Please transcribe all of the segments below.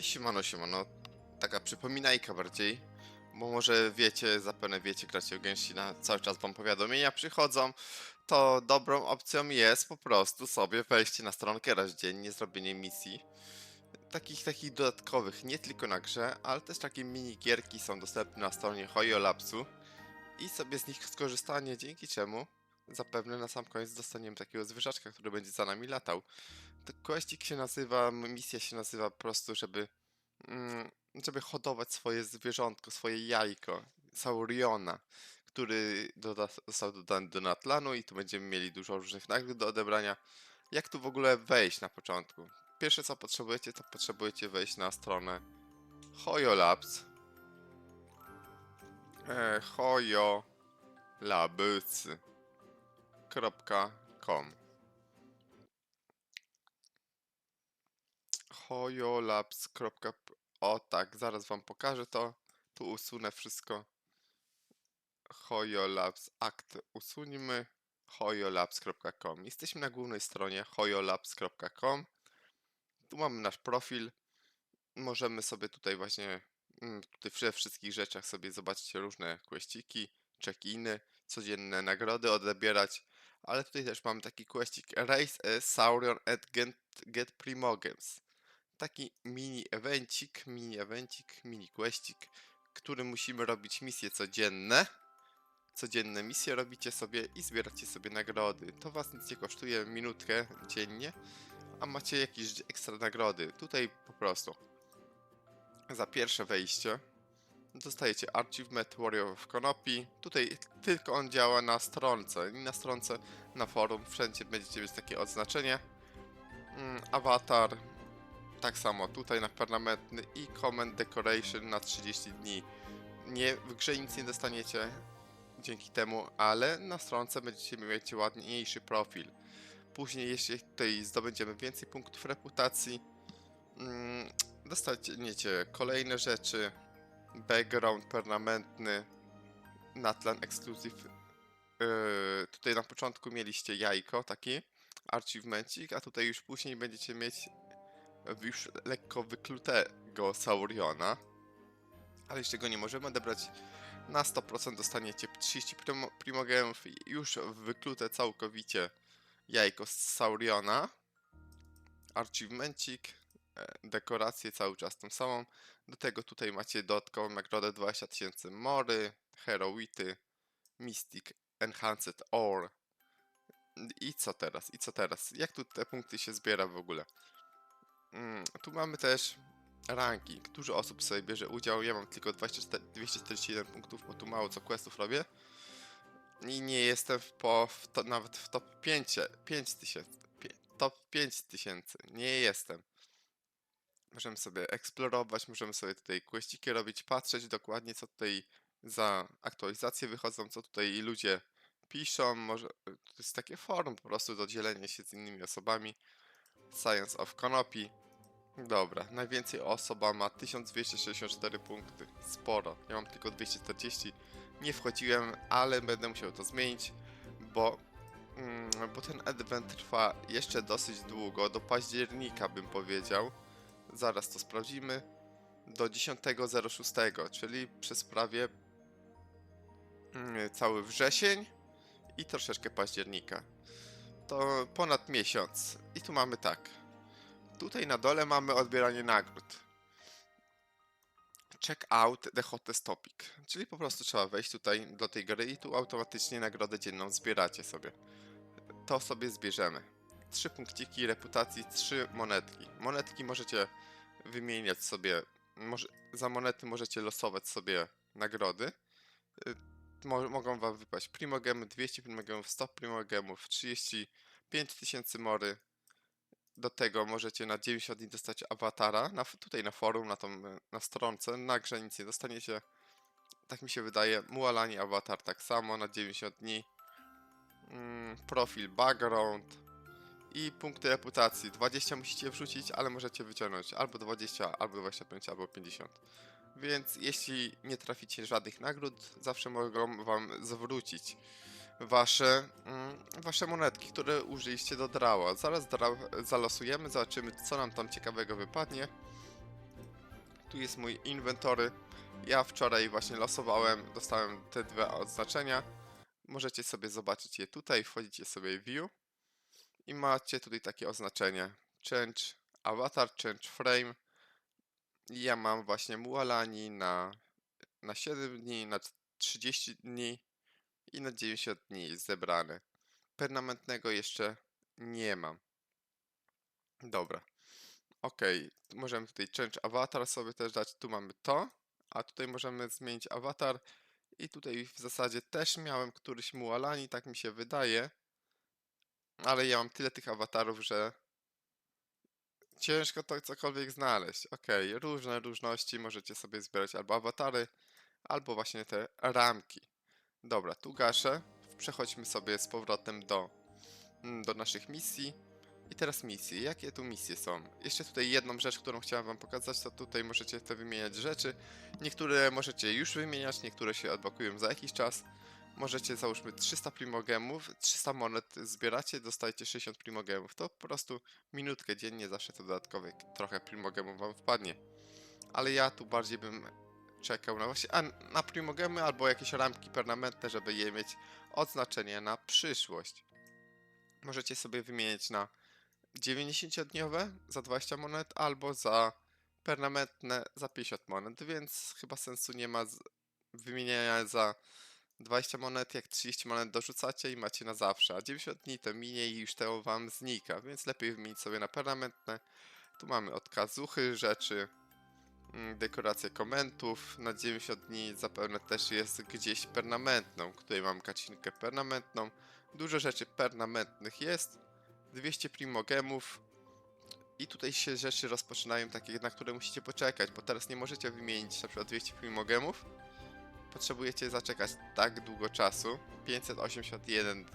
Siemano, siemano. Taka przypominajka bardziej. Bo może wiecie, zapewne wiecie, gracie w Genshina, cały czas wam powiadomienia przychodzą. To dobrą opcją jest po prostu sobie wejście na stronkę raz dziennie, zrobienie misji. Takich, takich dodatkowych, nie tylko na grze, ale też takie mini gierki są dostępne na stronie Hoyo. I sobie z nich skorzystanie, dzięki czemu zapewne na sam koniec dostaniemy takiego zwierzaczka, który będzie za nami latał. Questik się nazywa, misja się nazywa po prostu, żeby, mm, żeby hodować swoje zwierzątko, swoje jajko, Sauriona, który doda, został dodany do Natlanu i tu będziemy mieli dużo różnych nagród do odebrania. Jak tu w ogóle wejść na początku? Pierwsze co potrzebujecie, to potrzebujecie wejść na stronę Hoyo Labs. E, hoyolabs.p O tak, zaraz wam pokażę to. Tu usunę wszystko. Hoyolabs akt usuńmy. hoyolabs.com Jesteśmy na głównej stronie hoyolabs.com Tu mamy nasz profil. Możemy sobie tutaj właśnie mm, tutaj we wszystkich rzeczach sobie zobaczyć różne questyki, check-iny, codzienne nagrody odbierać. Ale tutaj też mamy taki questik Race a Saurion at Get, get Primogems taki mini evencik, mini evencik, mini questik, który musimy robić misje codzienne. Codzienne misje robicie sobie i zbieracie sobie nagrody. To was nic nie kosztuje, minutkę dziennie, a macie jakieś ekstra nagrody. Tutaj po prostu za pierwsze wejście dostajecie Achievement Warrior of Konopi. Tutaj tylko on działa na stronce i na stronce, na forum, wszędzie będziecie mieć takie odznaczenie. Mm, Awatar, tak samo tutaj na permanentny i Command Decoration na 30 dni. Nie, w grze nic nie dostaniecie dzięki temu, ale na stronce będziecie mieć ładniejszy profil. Później, jeśli tutaj zdobędziemy więcej punktów reputacji, mm, dostaniecie kolejne rzeczy. Background permanentny, Natlan Exclusive. Yy, tutaj na początku mieliście jajko, taki achievementik, a tutaj już później będziecie mieć już lekko wyklutego Sauriona, ale jeszcze go nie możemy odebrać. Na 100% dostaniecie 30 primo, primogemów i już wyklute całkowicie jajko z Sauriona. Achievementik, e, dekorację cały czas tą samą. Do tego tutaj macie dodatkową nagrodę 20 tysięcy mory, heroity, mystic, enhanced ore. I co teraz? I co teraz? Jak tu te punkty się zbiera w ogóle? Mm, tu mamy też ranking. Dużo osób sobie bierze udział. Ja mam tylko 24, 241 punktów, bo tu mało co questów robię. I nie jestem w, po, w to, nawet w top 5, 5 tysięcy. Top 5 tysięcy. Nie jestem. Możemy sobie eksplorować, możemy sobie tutaj questiki robić, patrzeć dokładnie co tutaj za aktualizacje wychodzą, co tutaj ludzie piszą. Może to jest takie forum po prostu do dzielenia się z innymi osobami. Science of Konopi. Dobra, najwięcej osoba ma 1264 punkty. Sporo. Ja mam tylko 240. Nie wchodziłem, ale będę musiał to zmienić, bo, mm, bo ten event trwa jeszcze dosyć długo, do października bym powiedział. Zaraz to sprawdzimy. Do 10.06, czyli przez prawie mm, cały wrzesień i troszeczkę października to ponad miesiąc. I tu mamy tak. Tutaj na dole mamy odbieranie nagród. Check out the hottest topic. Czyli po prostu trzeba wejść tutaj do tej gry i tu automatycznie nagrodę dzienną zbieracie sobie. To sobie zbierzemy. Trzy punkciki reputacji, trzy monetki. Monetki możecie wymieniać sobie. Może, za monety możecie losować sobie nagrody y, mogą wam wypaść primogemów 200 primogemów, 100 primogemów, 30 5000 mory. Do tego możecie na 90 dni dostać awatara. Na, tutaj na forum, na, tą, na stronce, na grze nic nie dostaniecie. Tak mi się wydaje. Mualani awatar tak samo na 90 dni. Mm, profil background i punkty reputacji. 20 musicie wrzucić, ale możecie wyciągnąć albo 20, albo 25, albo 50. Więc jeśli nie traficie żadnych nagród, zawsze mogą wam zwrócić wasze, mm, wasze monetki, które użyliście do drawa. Zaraz dra zalosujemy, zobaczymy co nam tam ciekawego wypadnie. Tu jest mój inwentory. Ja wczoraj właśnie losowałem, dostałem te dwa oznaczenia. Możecie sobie zobaczyć je tutaj, wchodzicie sobie w view i macie tutaj takie oznaczenie change avatar, change frame. Ja mam właśnie Mualani na, na 7 dni, na 30 dni i na 90 dni zebrane. Permanentnego jeszcze nie mam. Dobra. Ok, możemy tutaj change avatar sobie też dać. Tu mamy to, a tutaj możemy zmienić awatar. I tutaj w zasadzie też miałem któryś Mualani, tak mi się wydaje. Ale ja mam tyle tych awatarów, że ciężko to cokolwiek znaleźć. Ok, różne różności możecie sobie zbierać albo awatary, albo właśnie te ramki. Dobra, tu gaszę. Przechodźmy sobie z powrotem do, mm, do naszych misji. I teraz misje. Jakie tu misje są? Jeszcze tutaj jedną rzecz, którą chciałem wam pokazać, to tutaj możecie te wymieniać rzeczy. Niektóre możecie już wymieniać, niektóre się odblokują za jakiś czas. Możecie załóżmy 300 primogemów, 300 monet zbieracie, dostajecie 60 primogemów. To po prostu minutkę dziennie, zawsze to dodatkowe trochę primogemów wam wpadnie. Ale ja tu bardziej bym czekał na właśnie a, na primogemy albo jakieś ramki permanentne, żeby je mieć odznaczenie na przyszłość. Możecie sobie wymienić na 90-dniowe za 20 monet albo za permanentne za 50 monet, więc chyba sensu nie ma wymieniania za 20 monet, jak 30 monet dorzucacie i macie na zawsze, a 90 dni to minie i już to wam znika, więc lepiej wymienić sobie na permanentne. Tu mamy odkazuchy rzeczy, mm, dekoracje komentów, na 90 dni zapewne też jest gdzieś permanentną, tutaj mam kacinkę permanentną, dużo rzeczy permanentnych jest, 200 primogemów. I tutaj się rzeczy rozpoczynają takie, na które musicie poczekać, bo teraz nie możecie wymienić na przykład 200 primogemów, potrzebujecie zaczekać tak długo czasu, 581 d-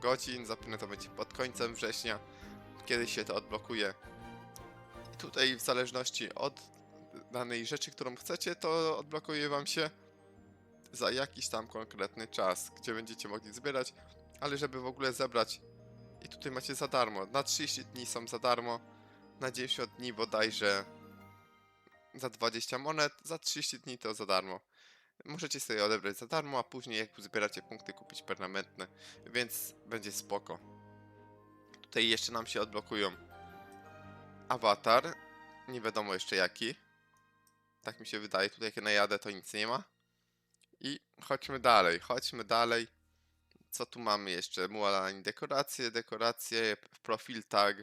godzin, zapewne to będzie pod końcem września, kiedy się to odblokuje. I tutaj w zależności od danej rzeczy, którą chcecie, to odblokuje wam się za jakiś tam konkretny czas, gdzie będziecie mogli zbierać, ale żeby w ogóle zebrać i tutaj macie za darmo, na 30 dni są za darmo, na 90 dni bodajże za 20 monet, za 30 dni to za darmo. Możecie sobie odebrać za darmo, a później jak zbieracie punkty kupić permanentne, więc będzie spoko. Tutaj jeszcze nam się odblokują awatar, nie wiadomo jeszcze jaki. Tak mi się wydaje, tutaj jak najadę to nic nie ma. I chodźmy dalej, chodźmy dalej. Co tu mamy jeszcze? Mualani dekoracje, dekoracje, profil tag.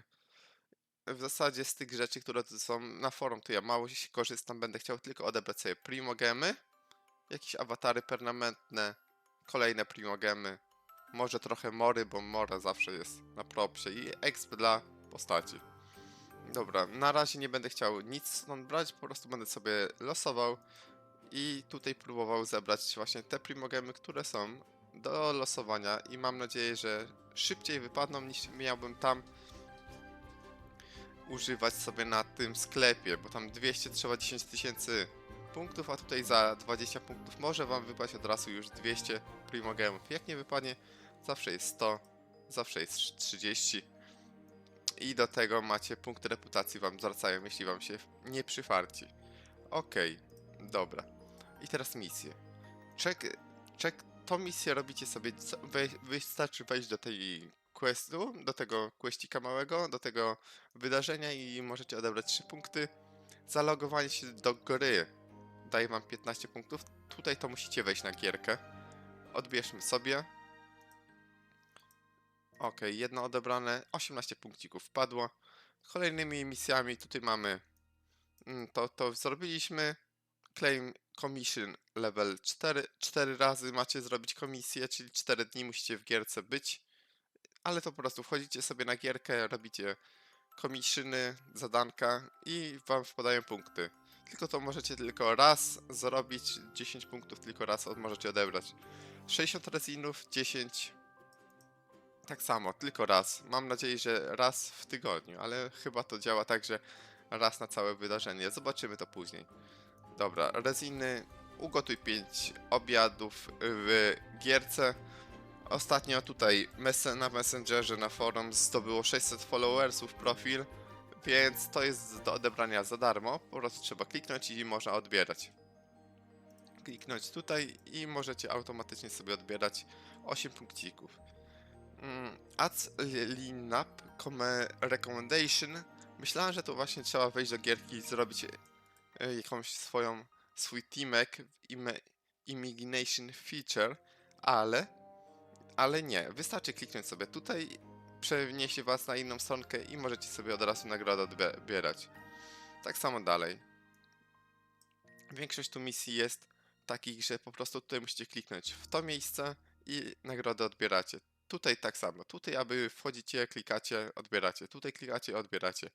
W zasadzie z tych rzeczy, które tu są na forum, to ja mało się korzystam, będę chciał tylko odebrać sobie primogemy jakieś awatary permanentne, kolejne primogemy, może trochę mory, bo mora zawsze jest na propsie i exp dla postaci. Dobra, na razie nie będę chciał nic stąd brać, po prostu będę sobie losował i tutaj próbował zebrać właśnie te primogemy, które są do losowania i mam nadzieję, że szybciej wypadną niż miałbym tam używać sobie na tym sklepie, bo tam 200 trzeba 10 tysięcy punktów, a tutaj za 20 punktów może wam wypaść od razu już 200 primogemów. Jak nie wypadnie, zawsze jest 100, zawsze jest 30 i do tego macie punkty reputacji wam zwracają, jeśli wam się nie przyfarci. Okej, dobra. I teraz misje. Czek, czek, tą misję robicie sobie, wystarczy wejść do tej questu, do tego questika małego, do tego wydarzenia i możecie odebrać 3 punkty. Zalogowanie się do gry daje wam 15 punktów. Tutaj to musicie wejść na gierkę. Odbierzmy sobie. Ok, jedno odebrane, 18 punkcików wpadło. Kolejnymi misjami tutaj mamy mm, to, to zrobiliśmy. Claim Commission level 4. 4 razy macie zrobić komisję, czyli 4 dni musicie w gierce być. Ale to po prostu wchodzicie sobie na gierkę, robicie komisyny, zadanka i wam wpadają punkty. Tylko to możecie tylko raz zrobić, 10 punktów tylko raz możecie odebrać. 60 resinów, 10 tak samo, tylko raz. Mam nadzieję, że raz w tygodniu, ale chyba to działa tak, że raz na całe wydarzenie. Zobaczymy to później. Dobra, reziny, ugotuj 5 obiadów w gierce. Ostatnio tutaj na Messengerze, na forum zdobyło 600 followersów profil, Więc to jest do odebrania za darmo. Po prostu trzeba kliknąć i można odbierać. Kliknąć tutaj i możecie automatycznie sobie odbierać 8 punkcików. Mm, Ads Come Recommendation. Myślałem, że to właśnie trzeba wejść do gierki i zrobić e, jakąś swoją, swój teamek Imagination Feature, ale, ale nie. Wystarczy kliknąć sobie tutaj, przeniesie was na inną stronkę i możecie sobie od razu nagrodę odbie- odbierać. Tak samo dalej. Większość tu misji jest takich, że po prostu tutaj musicie kliknąć w to miejsce i nagrodę odbieracie. Tutaj tak samo. Tutaj, aby wchodzicie, klikacie, odbieracie. Tutaj klikacie, odbieracie.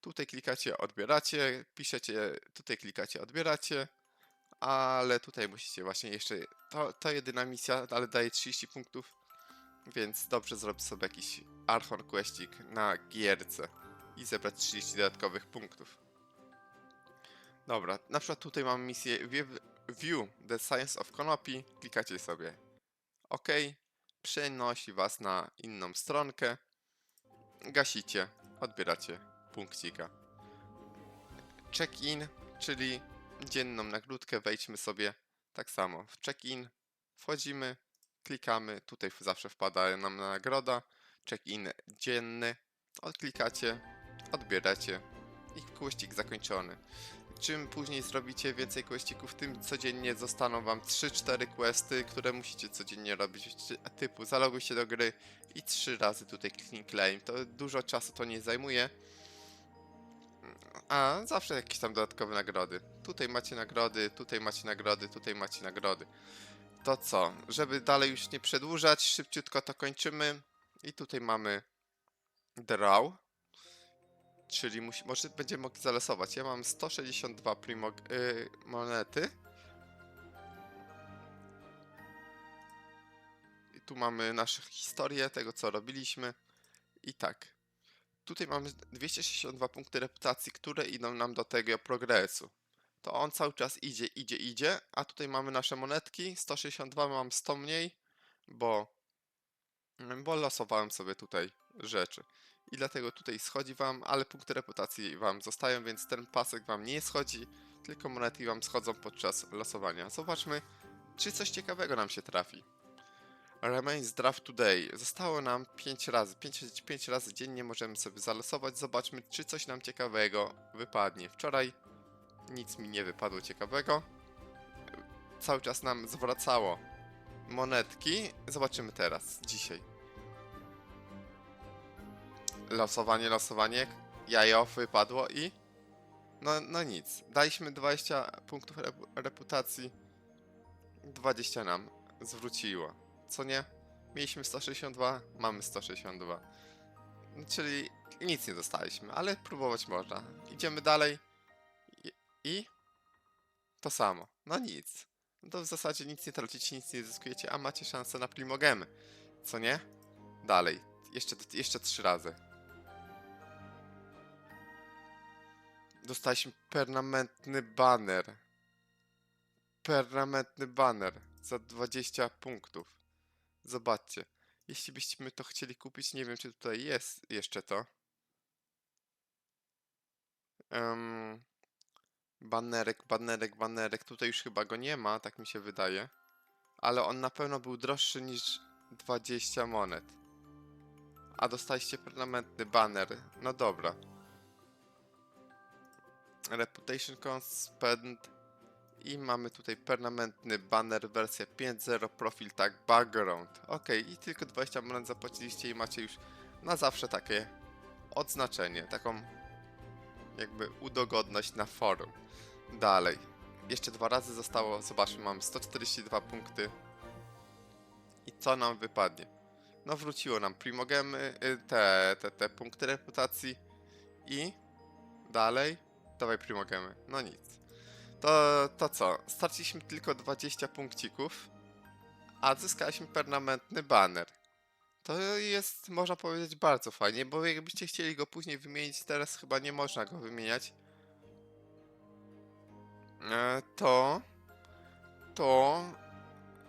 Tutaj klikacie, odbieracie. Piszecie, tutaj klikacie, odbieracie. Ale tutaj musicie właśnie jeszcze. To, to jedyna misja, ale daje 30 punktów. Więc dobrze zrobić sobie jakiś Archon Questik na gierce i zebrać 30 dodatkowych punktów. Dobra, na przykład tutaj mam misję View- the Science of Konopi. Klikacie sobie OK. Przenosi was na inną stronkę. Gasicie, odbieracie punkcika. Check-in, czyli dzienną nagródkę. Wejdźmy sobie tak samo w check-in. Wchodzimy, klikamy. Tutaj zawsze wpada nam nagroda. Check-in dzienny. Odklikacie, odbieracie i kłościk zakończony. Czym później zrobicie więcej questików, tym codziennie zostaną wam 3-4 questy, które musicie codziennie robić, ty- typu zaloguj się do gry i 3 razy tutaj kliknij claim. To dużo czasu to nie zajmuje. A zawsze jakieś tam dodatkowe nagrody. Tutaj macie nagrody, tutaj macie nagrody, tutaj macie nagrody. To co? Żeby dalej już nie przedłużać, szybciutko to kończymy. I tutaj mamy draw. Czyli musi, może będziemy mogli zalosować. Ja mam 162 primo, y, monety. I tu mamy naszą historię tego, co robiliśmy. I tak. Tutaj mamy 262 punkty reputacji, które idą nam do tego progresu. To on cały czas idzie, idzie, idzie. A tutaj mamy nasze monetki. 162 mam 100 mniej, bo, bo losowałem sobie tutaj rzeczy i dlatego tutaj schodzi wam, ale punkty reputacji wam zostają, więc ten pasek wam nie schodzi, tylko monety wam schodzą podczas losowania. Zobaczmy, czy coś ciekawego nam się trafi. Remains Draft Today. Zostało nam 5 razy. 5, 5 razy dziennie możemy sobie zalosować. Zobaczmy, czy coś nam ciekawego wypadnie. Wczoraj nic mi nie wypadło ciekawego. Cały czas nam zwracało monetki. Zobaczymy teraz, dzisiaj. Losowanie, losowanie. Jajo wypadło i. No, no nic. Daliśmy 20 punktów repu- reputacji. 20 nam zwróciło. Co nie? Mieliśmy 162, mamy 162. Czyli nic nie dostaliśmy, ale próbować można. Idziemy dalej. I, i to samo. No nic. No to w zasadzie nic nie tracicie, nic nie zyskujecie, a macie szansę na primogemy. Co nie? Dalej. Jeszcze, jeszcze trzy razy. Dostaliśmy permanentny banner. Permanentny banner za 20 punktów. Zobaczcie. Jeśli byśmy to chcieli kupić, nie wiem czy tutaj jest jeszcze to. Um, banerek, banerek, banerek. Tutaj już chyba go nie ma, tak mi się wydaje. Ale on na pewno był droższy niż 20 monet. A dostaliście permanentny banner. No dobra. Reputation Cost Spend i mamy tutaj permanentny banner wersja 5.0 profil tag background. Ok, i tylko 20 monet zapłaciliście i macie już na zawsze takie odznaczenie, taką jakby udogodność na forum. Dalej. Jeszcze dwa razy zostało, zobaczmy, mamy 142 punkty. I co nam wypadnie? No wróciło nam primogemy, y, te, te, te punkty reputacji i dalej Dawaj primogemy. No nic. To, to co? Straciliśmy tylko 20 punkcików, a zyskaliśmy permanentny banner. To jest, można powiedzieć, bardzo fajnie, bo jakbyście chcieli go później wymienić, teraz chyba nie można go wymieniać. E, to... To...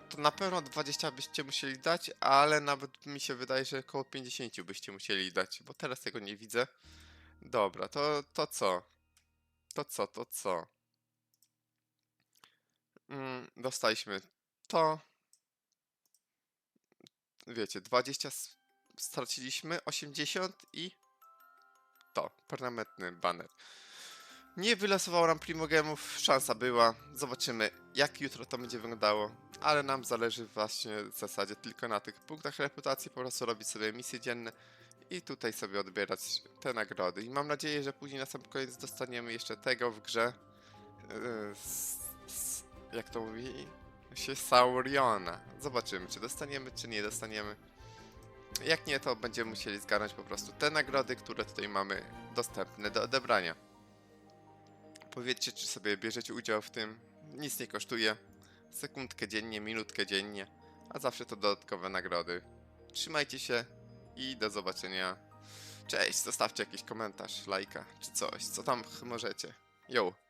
To na pewno 20 byście musieli dać, ale nawet mi się wydaje, że około 50 byście musieli dać, bo teraz tego nie widzę. Dobra, to, to co? To co, to co? Mm, dostaliśmy to. Wiecie, 20 s- straciliśmy, 80 i to, permanentny banner. Nie wylosował nam primogemów, szansa była. Zobaczymy, jak jutro to będzie wyglądało. Ale nam zależy właśnie w zasadzie tylko na tych punktach reputacji, po prostu robić sobie misje dzienne i tutaj sobie odbierać te nagrody. I mam nadzieję, że później na sam koniec dostaniemy jeszcze tego w grze. S, jak to mówi? Się Sauriona. Zobaczymy, czy dostaniemy, czy nie dostaniemy. Jak nie, to będziemy musieli zgarnąć po prostu te nagrody, które tutaj mamy dostępne do odebrania. Powiedzcie, czy sobie bierzecie udział w tym. Nic nie kosztuje. Sekundkę dziennie, minutkę dziennie, a zawsze to dodatkowe nagrody. Trzymajcie się i do zobaczenia. Cześć, zostawcie jakiś komentarz, lajka czy coś, co tam możecie. Yo!